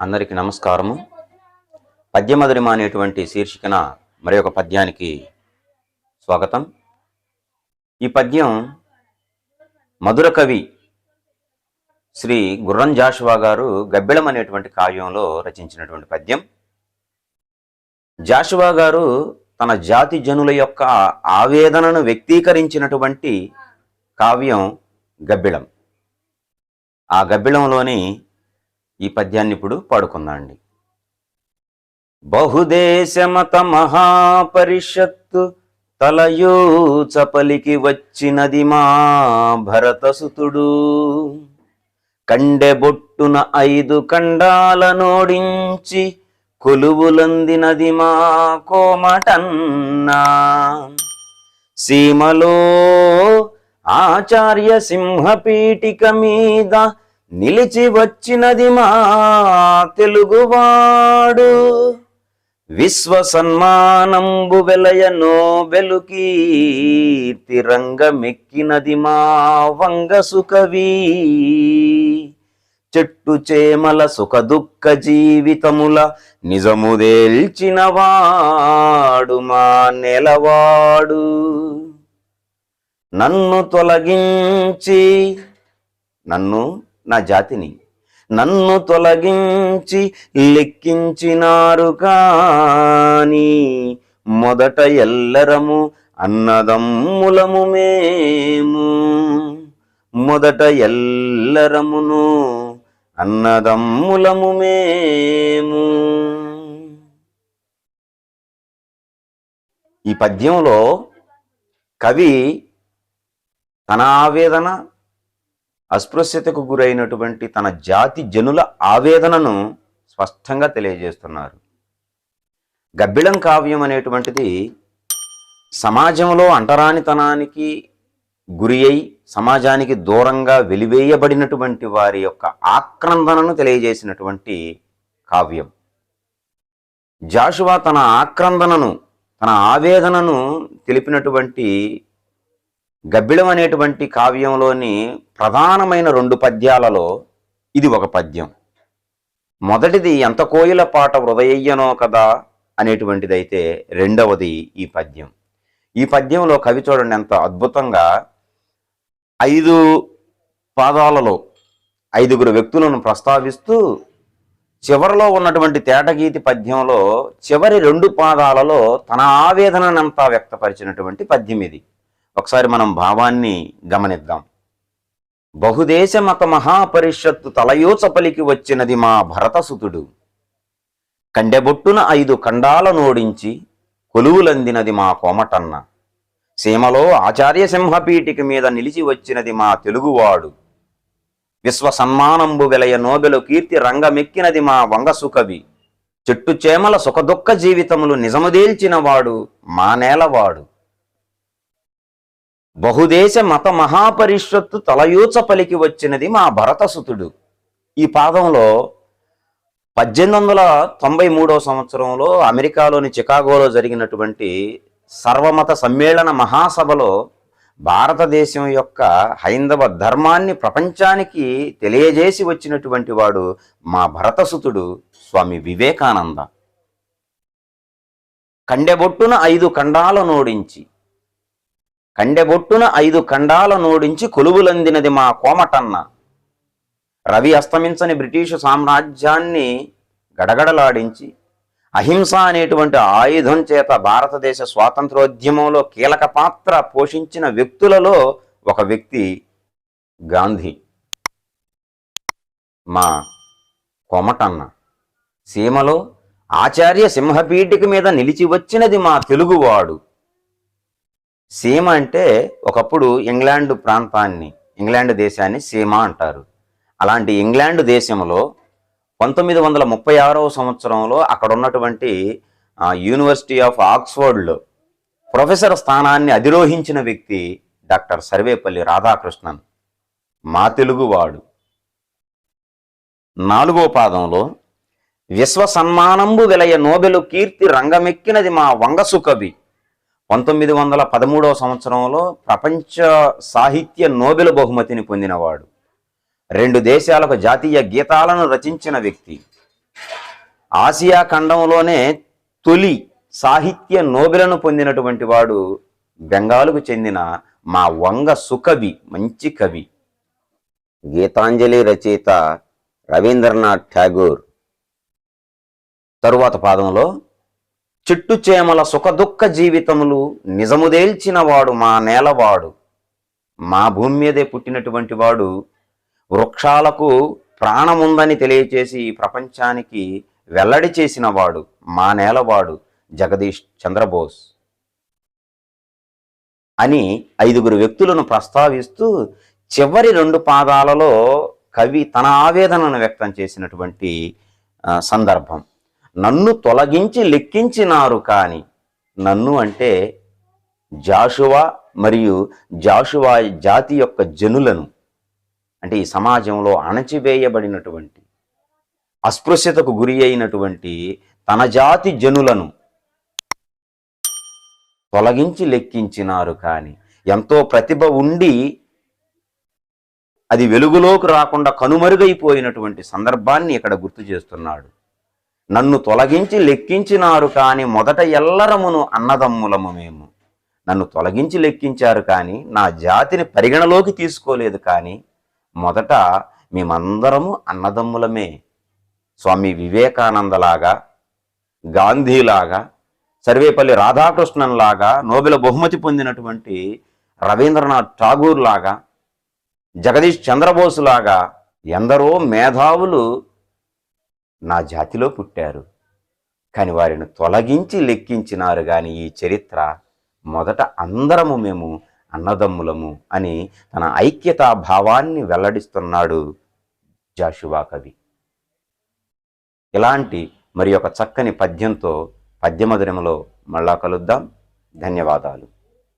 అందరికీ నమస్కారము. పద్యమధురిమ అనేటువంటి శీర్షికన మరి ఒక పద్యానికి స్వాగతం. ఈ పద్యం మధుర కవి శ్రీ గుర్రం జాషువా గారు గబ్బిళం అనేటువంటి కావ్యంలో రచించినటువంటి పద్యం. జాషువా గారు తన జాతి జనుల యొక్క ఆవేదనను వ్యక్తీకరించినటువంటి కావ్యం గబ్బిళం. ఆ గబ్బిళంలోని ఈ పద్యాన్ని ఇప్పుడు పాడుకుందాండి బహుదేశమత మహాపరిషత్తు తలయూ చపలికి వచ్చినది మా భరతసుతుడు. కండెబొట్టున ఐదు కండాల నోడించి కొలువులందినది మా కోమటన్నా. సీమలో ఆచార్య సింహపీఠిక మీద నిలిచి వచ్చినది మా తెలుగువాడు. విశ్వ సన్మానంబు వెలయ నోబెలు కీర్తి మా వంగ సుకవి. చెట్టు చేమల సుఖ దుఃఖ జీవితముల నిజముదేల్చినవాడు మా నెలవాడు. నన్ను తొలగించి నన్ను నా జాతిని నన్ను తొలగించి లెక్కించినారు కాని మొదట ఎల్లరము అన్నదమ్ములము మేము. మొదట ఎల్లరమును అన్నదమ్ములము మేము ఈ పద్యంలో కవి తన ఆవేదన అస్పృశ్యతకు గురైనటువంటి తన జాతి జనుల ఆవేదనను స్పష్టంగా తెలియజేస్తున్నారు. గబ్బిళం కావ్యం అనేటువంటిది సమాజంలో అంటరానితనానికి గురి అయి సమాజానికి దూరంగా వెలివేయబడినటువంటి వారి యొక్క ఆక్రందనను తెలియజేసినటువంటి కావ్యం. జాషువా తన ఆక్రందనను తన ఆవేదనను తెలిపినటువంటి గబ్బిళం అనేటువంటి కావ్యంలోని ప్రధానమైన రెండు పద్యాలలో ఇది ఒక పద్యం. మొదటిది ఎంత కోయిల పాట హృదయయ్యనో కదా అనేటువంటిదైతే రెండవది ఈ పద్యం. ఈ పద్యంలో కవి చూడండి ఎంత అద్భుతంగా ఐదు పాదాలలో ఐదుగురు వ్యక్తులను ప్రస్తావిస్తూ చివరిలో ఉన్నటువంటి తేటగీతి పద్యంలో చివరి రెండు పాదాలలో తన ఆవేదననంతా వ్యక్తపరిచినటువంటి పద్యం ఇది. ఒకసారి మనం భావాన్ని గమనిద్దాం. బహుదేశ మత మహాపరిషత్తు తలయోచ పలికి వచ్చినది మా భరతసుతుడు. కండెబొట్టున ఐదు ఖండాల ఓడించి కొలువులందినది మా కోమటన్న. సీమలో ఆచార్య సింహపీఠిక మీద నిలిచి వచ్చినది మా తెలుగువాడు. విశ్వ సన్మానంబు వెలయ నోబెలు కీర్తి రంగమెక్కినది మా వంగసుకవి. చెట్టు చేమల సుఖదుఃఖ జీవితములు నిజముదేల్చినవాడు మా నేలవాడు. బహుదేశ మత మహాపరిషత్తు తలయూచ పలికి వచ్చినది మా భరతసుతుడు. ఈ పాదంలో పద్దెనిమిది వందల తొంభై మూడవ సంవత్సరంలో అమెరికాలోని చికాగోలో జరిగినటువంటి సర్వమత సమ్మేళన మహాసభలో భారతదేశం యొక్క హైందవ ధర్మాన్ని ప్రపంచానికి తెలియజేసి వచ్చినటువంటి వాడు మా భరతసుతుడు స్వామి వివేకానంద. కండెబొట్టున ఐదు ఖండాల నోడించి కండెబొట్టున ఐదు ఖండాల నోడించి కొలువులందినది మా కోమటన్న. రవి అస్తమించని బ్రిటిషు సామ్రాజ్యాన్ని గడగడలాడించి అహింస అనేటువంటి ఆయుధం చేత భారతదేశ స్వాతంత్రోద్యమంలో కీలక పాత్ర పోషించిన వ్యక్తులలో ఒక వ్యక్తి గాంధీ. మా కొమటన్న. సీమలో ఆచార్య సింహపీఠిక మీద నిలిచి వచ్చినది మా తెలుగువాడు. సీమ అంటే ఒకప్పుడు ఇంగ్లాండ్ ప్రాంతాన్ని ఇంగ్లాండ్ దేశాన్ని సీమ అంటారు. అలాంటి ఇంగ్లాండ్ దేశంలో పంతొమ్మిది వందల ముప్పై ఆరవ సంవత్సరంలో అక్కడ ఉన్నటువంటి యూనివర్సిటీ ఆఫ్ ఆక్స్ఫర్డ్లో ప్రొఫెసర్ స్థానాన్ని అధిరోహించిన వ్యక్తి డాక్టర్ సర్వేపల్లి రాధాకృష్ణన్. మా తెలుగువాడు. నాలుగో పాదంలో విశ్వ సన్మానంబు వెలయ నోబెలు కీర్తి రంగమెక్కినది మా వంగసు కవి. పంతొమ్మిది వందల పదమూడవ సంవత్సరంలో ప్రపంచ సాహిత్య నోబెల్ బహుమతిని పొందినవాడు. రెండు దేశాలకు జాతీయ గీతాలను రచించిన వ్యక్తి. ఆసియా ఖండంలోనే తొలి సాహిత్య నోబెలను పొందినటువంటి వాడు బెంగాలుకు చెందిన మా వంగ సుకవి మంచి కవి. గీతాంజలి రచయిత రవీంద్రనాథ్ ఠాగూర్. తరువాత పాదంలో చెట్టు చేమల సుఖదుఖ జీవితములు నిజముదేల్చిన వాడు మా నేలవాడు. మా భూమి మీదే పుట్టినటువంటి వాడు వృక్షాలకు ప్రాణముందని తెలియచేసి ఈ ప్రపంచానికి వెల్లడి చేసిన వాడు మా నేలవాడు జగదీష్ చంద్రబోస్. అని ఐదుగురు వ్యక్తులను ప్రస్తావిస్తూ చివరి రెండు పాదాలలో కవి తన ఆవేదనను వ్యక్తం చేసినటువంటి సందర్భం. నన్ను తొలగించి లెక్కించినారు కాని నన్ను అంటే జాషువా మరియు జాషువా జాతి యొక్క జనులను అంటే ఈ సమాజంలో అణచివేయబడినటువంటి అస్పృశ్యతకు గురి అయినటువంటి తన జాతి జనులను తొలగించి లెక్కించినారు కానీ ఎంతో ప్రతిభ ఉండి అది వెలుగులోకి రాకుండా కనుమరుగైపోయినటువంటి సందర్భాన్ని ఇక్కడ గుర్తు చేస్తున్నాడు. నన్ను తొలగించి లెక్కించినారు కానీ మొదట ఎల్లరమును అన్నదమ్ములము మేము. నన్ను తొలగించి లెక్కించారు కానీ నా జాతిని పరిగణలోకి తీసుకోలేదు కానీ మొదట మేమందరము అన్నదమ్ములమే. స్వామి వివేకానందలాగా గాంధీలాగా సర్వేపల్లి రాధాకృష్ణన్లాగా నోబెల్ బహుమతి పొందినటువంటి రవీంద్రనాథ్ ఠాగూర్ లాగా జగదీష్ చంద్రబోస్ లాగా ఎందరో మేధావులు నా జాతిలో పుట్టారు. కానీ వారిని తొలగించి లెక్కించినారు కానీ ఈ చరిత్ర మొదట అందరము మేము అన్నదమ్ములము అని తన ఐక్యతా భావాన్ని వెల్లడిస్తున్నాడు జాషువా కవి. ఇలాంటి మరి ఒక చక్కని పద్యంతో పద్యమధురములో మళ్ళా కలుద్దాం. ధన్యవాదాలు.